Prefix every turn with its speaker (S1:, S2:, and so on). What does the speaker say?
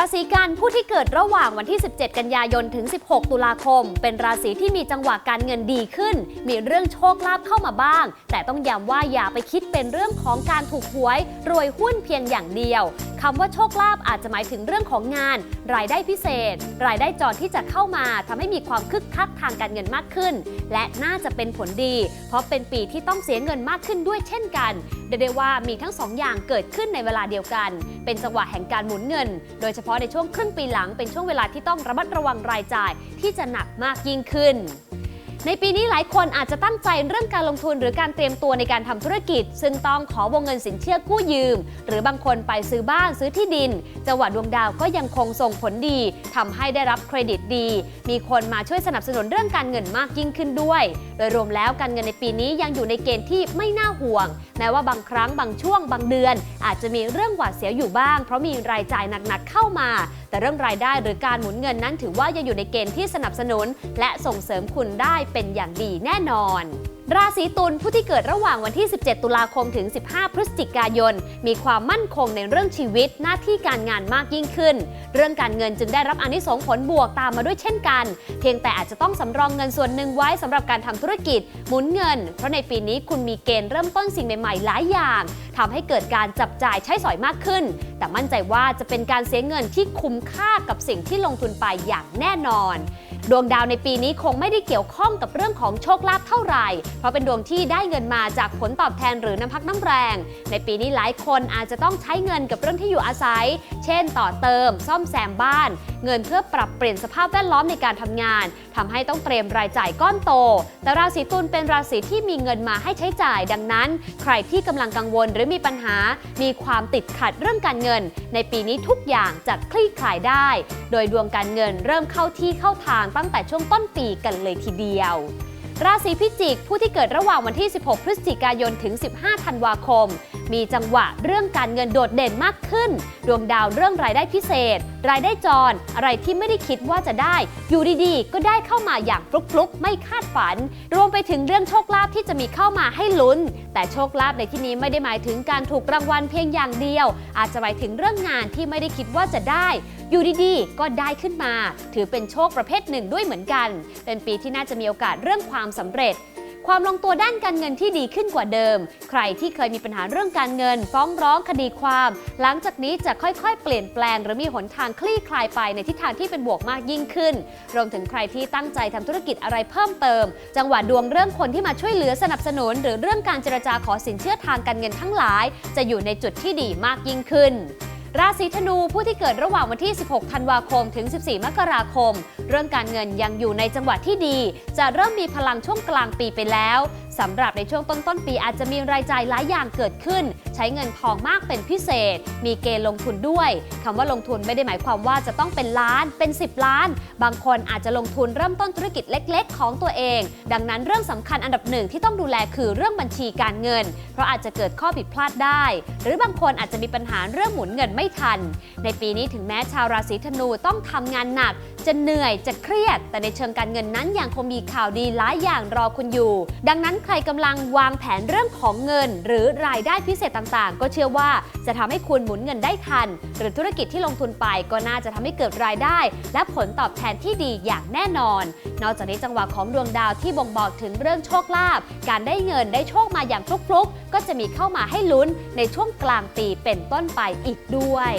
S1: ราศีกันผู้ที่เกิดระหว่างวันที่ 17 กันยายนถึง 16 ตุลาคม เป็นราศีที่มีจังหวะการเงินดีขึ้น มีเรื่องโชคลาภเข้ามาบ้าง แต่ต้องย้ำว่าอย่าไปคิดเป็นเรื่องของการถูกหวย รวยหุ้นเพียงอย่างเดียวคำว่าโชคลาภอาจจะหมายถึงเรื่องของงาน รายได้พิเศษ รายได้จอที่จะเข้ามาทำให้มีความคึกคักทางการเงินมากขึ้น และน่าจะเป็นผลดี เพราะเป็นปีที่ต้องเสียเงินมากขึ้นด้วยเช่นกันเรียกได้ว่ามีทั้งสองอย่างเกิดขึ้นในเวลาเดียวกัน เป็นจังหวะแห่งการหมุนเงิน โดยเฉพาะในช่วงครึ่งปีหลังเป็นช่วงเวลาที่ต้องระมัดระวังรายจ่ายที่จะหนักมากยิ่งขึ้น ในปีนี้หลายคนอาจจะตั้งใจเรื่องการลงทุนหรือการเตรียมตัวในการทำธุรกิจ ซึ่งต้องขอวงเงินสินเชื่อกู้ยืม หรือบางคนไปซื้อบ้านซื้อที่ดิน จังหวะดวงดาวก็ยังคงส่งผลดีทำให้ได้รับเครดิตดี มีคนมาช่วยสนับสนุนเรื่องการเงินมากยิ่งขึ้นด้วย โดยรวมแล้วการเงินในปีนี้ยังอยู่ในเกณฑ์ที่ไม่น่าห่วง แม้ว่าบางครั้งบางช่วงบางเดือน อาจจะมีเรื่องหวาดเสียวอยู่บ้าง เพราะมีรายจ่ายหนักๆเข้ามาแต่เรื่องรายได้หรือการหมุนเงินนั้นถือว่ายังอยู่ในเกณฑ์ที่สนับสนุน และส่งเสริมคุณได้เป็นอย่างดีแน่นอน ราศีตุลผู้ที่เกิดระหว่างวันที่ 17 ตุลาคมถึง 15 พฤศจิกายน มีความมั่นคงในเรื่องชีวิตหน้าที่การงานมากยิ่งขึ้น เรื่องการเงินจึงได้รับอนิสงผลบวกตามมาด้วยเช่นกัน เพียงแต่อาจจะต้องสำรองเงินส่วนหนึ่งไว้สำหรับการทำธุรกิจ หมุนเงิน เพราะในปีนี้คุณมีเกณฑ์เริ่มต้นสิ่งใหม่ๆหลายอย่างทำให้เกิดการจับจ่ายใช้สอยมากขึ้น แต่มั่นใจว่าจะเป็นการเสียเงินที่คุ้มค่ากับสิ่งที่ลงทุนไปอย่างแน่นอน ดวงดาวในปีนี้คงไม่ได้เกี่ยวข้องกับเรื่องของโชคลาภเท่าไหร่ เพราะเป็นดวงที่ได้เงินมาจากผลตอบแทนหรือน้ำพักน้ำแรง ในปีนี้หลายคนอาจจะต้องใช้เงินกับเรื่องที่อยู่อาศัย เช่น ต่อเติม ซ่อมแซมบ้านเงินเพื่อปรับเปลี่ยนสภาพแวดล้อมในการทำงานทำให้ต้องเตรียมรายจ่ายก้อนโต แต่ราศีตุลเป็นราศีที่มีเงินมาให้ใช้จ่าย ดังนั้น ใครที่กำลังกังวลหรือมีปัญหา มีความติดขัดเรื่องการเงิน ในปีนี้ทุกอย่างจะคลี่คลายได้ โดยดวงการเงินเริ่มเข้าที่เข้าทางตั้งแต่ช่วงต้นปีกันเลยทีเดียวราศีพิจิก ผู้ที่เกิดระหว่างวันที่ 16 พฤศจิกายน ถึง 15 ธันวาคม มีจังหวะเรื่องการเงินโดดเด่นมากขึ้น ดวงดาวเรื่องรายได้พิเศษ รายได้จร อะไรที่ไม่ได้คิดว่าจะได้ อยู่ดีๆ ก็ได้เข้ามาอย่างฟลุกๆ ไม่คาดฝัน รวมไปถึงเรื่องโชคลาภที่จะมีเข้ามาให้ลุ้น แต่โชคลาภในที่นี้ไม่ได้หมายถึงการถูกรางวัลเพียงอย่างเดียว อาจจะหมายถึงเรื่องงานที่ไม่ได้คิดว่าจะได้ อยู่ดีๆ ก็ได้ขึ้นมา ถือเป็นโชคประเภทหนึ่งด้วยเหมือนกัน เป็นปีที่น่าจะมีโอกาสเรื่องความสำเร็จ ความลงตัวด้านการเงินที่ดีขึ้นกว่าเดิม ใครที่เคยมีปัญหาเรื่องการเงิน ฟ้องร้องคดีความ หลังจากนี้จะค่อยๆ เปลี่ยนแปลง หรือมีหนทางคลี่คลายไปในทิศทางที่เป็นบวกมากยิ่งขึ้น รวมถึงใครที่ตั้งใจทำธุรกิจอะไรเพิ่มเติม จังหวะดวงเรื่องคนที่มาช่วยเหลือสนับสนุน หรือเรื่องการเจรจาขอสินเชื่อทางการเงินทั้งหลาย จะอยู่ในจุดที่ดีมากยิ่งขึ้น ราศีธนูผู้ที่เกิดระหว่างวันที่ 16 ธันวาคม ถึง 14 มกราคม เรื่องการเงินยังอยู่ในจังหวะที่ดี จะเริ่มมีพลังช่วงกลางปีไปแล้ว สำหรับในช่วงต้นต้นปีอาจจะมีรายจ่ายหลายอย่างเกิดขึ้น ใช้เงินทองมากเป็นพิเศษ มีเกณฑ์ลงทุนด้วยคำว่าลงทุนไม่ได้หมายความว่าจะต้องเป็นล้านเป็น 10 ล้าน บางคนอาจจะลงทุนเริ่มต้นธุรกิจเล็ก ๆ ของตัวเอง ดังนั้นเรื่องสำคัญอันดับหนึ่งที่ต้องดูแลคือเรื่องบัญชีการเงิน เพราะอาจจะเกิดข้อผิดพลาดได้ หรือบางคนอาจจะมีปัญหาเรื่องหมุนเงินไม่ทัน ในปีนี้ถึงแม้ชาวราศีธนูต้องทำงานหนัก จะเหนื่อยจะเครียด แต่ในเชิงการเงินนั้นยังคงมีข่าวดีหลายอย่างรอคุณอยู่ ดังนั้นใครกำลังวางแผนเรื่องของเงิน หรือรายได้พิเศษต่างๆ ก็เชื่อว่าจะทำให้คุณหมุนเงินได้ทัน หรือธุรกิจที่ลงทุนไปก็น่าจะทำให้เกิดรายได้ และผลตอบแทนที่ดีอย่างแน่นอน นอกจากนี้จังหวะของดวงดาวที่บ่งบอกถึงเรื่องโชคลาภการได้เงินได้โชคมาอย่างฟลุกๆ ก็จะมีเข้ามาให้ลุ้นในช่วงกลางปีเป็นต้นไปอีกด้วย